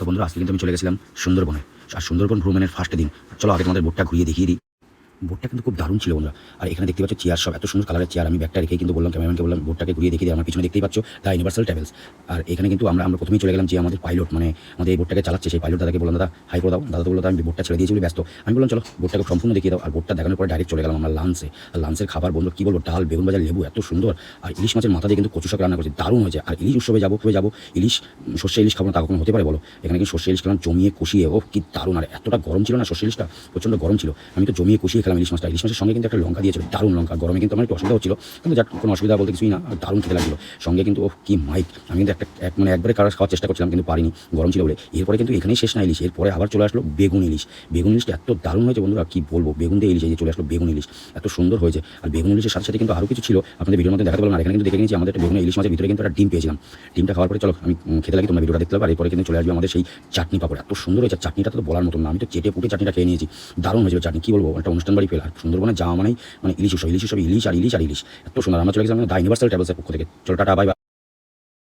তো বন্ধুরা, আজকে কিন্তু আমি চলে গেছিলাম সুন্দরবনে। আর সুন্দরবন ভ্রমণের ফার্স্ট দিন। চলো আগে তোমাদের বোটটা ঘুরিয়ে দেখিয়ে দিই। বোটটা কিন্তু খুব দারুণ ছিল বন্ধুরা। আর এখানে দেখতে পাচ্ছ চেয়ার সব এত সুন্দর কালারের চেয়ার, আমি ব্যাগটা রেখে কিন্তু বললাম ক্যামেরাম্যানকে বললাম বোটটাকে ঘুরিয়ে দেখিয়ে আমার পিছনে দেখতেই পাচ্ছ দ্য ইউনিভার্সাল ট্রাভেলস আর এখানে কিন্তু আমরা আমরা প্রথমেই চলে গেলাম যে আমাদের পাইলট মানে আমাদের এই বোটটাকে চালাচ্ছে, সেই পাইলট দাদাকে বললাম, দাদা হাই করে দাও। দাদা তো বলল আমি বোটটা ছেড়ে দিয়েছি ব্যস্ত। আমি বললাম, চলো বোটটাকে সম্পূর্ণ দেখিয়ে দাও। আর বোটটা দেখানোর পরে ডাইরেক্ট চলে গেলাম আমরা লাঞ্চে আর লাঞ্চের খাবার বন্ধু কী বলব, ডাল, বেগুন বাজার লেবু, এত সুন্দর। আর ইলিশ মাছের মাথা দিয়ে কিন্তু কচু শাক রান্না করছে, দারুণ হয়েছে। আর ইলিশ উৎসবে যাব যাব? ইলিশ, সর্ষে ইলিশ খাব না, তা কখনো হতে পারে বলো? এখানে কিন্তু সর্ষে ইলিশ খেলাম, জমিয়ে কষিয়ে ও কি দারুণ। আর এতটা গরম ছিল না সর্ষে ইলিশটা? প্রচণ্ড গরম ছিল। আমি তো জমিয়ে কষিয়ে খেলাম ইলিশ মাছটা। ইলিশ মাছের সঙ্গে কিন্তু একটা লঙ্কা দিয়েছিল, দারুণ লঙ্কা, গরমে কিন্তু আমার একটু অসুবিধা হচ্ছিল, কিন্তু যার কোনো অসুবিধা বলতে কিছুই না দারুণ খেতে লাগল সঙ্গে কিন্তু ও কি মাইক! আমি কিন্তু একটা, এক মানে একবারে কারও খাওয়ার চেষ্টা করছিলাম, কিন্তু পারিনি, গরম ছিল বলে। এরপরে কিন্তু এখানেই শেষ না ইলিশ, এরপরে আবার চলে আসলো বেগুন ইলিশ। বেগুন ইলিশটা এত দারুণ হয়েছে বন্ধুরা, কি বলব, বেগুন দিয়ে ইলিশ এই যে চলে আসলো বেগুন ইলিশ, এত সুন্দর হয়েছে। আর বেগুন ইলিশের সাথে সাথে কিন্তু আরও কিছু ছিল, আপনাদের ভিডিওর মধ্যে দেখাতে পারলাম আর এখানে কিন্তু দেখে নিয়েছি, আমাদের বেগুন ইলিশ মাছের ভিতরে কিন্তু একটা ডিম পেয়েছিলাম। ডিমটা খাওয়ার পরে চলো, আমি খেতে লাগি, তোমরা ভিডিওটা দেখতে পারো এরপরে কিন্তু চলে আসবে আমাদের সেই চাটনি পাপড়। এত সুন্দর হয়েছে চাটনিটা তো বলার মতন না, আমি তো চেটে পুটে চাটনিটা খেয়ে নিয়েছি। দারুণ হয়েছিল চাটনি, কি বলব, একটা অনুষ্ঠান বাড়ি ফেল আর সুন্দরবনে যাওয়া মানেই মানে ইলিশ ইলিশ ইলিশ আর ইলিশ আর ইলিশ। এত সুন্দর। আমরা চলে গেছিলাম দা ইউনিভার্সাল ট্রাভেলসের পক্ষ থেকে। চলো টাটা বাই।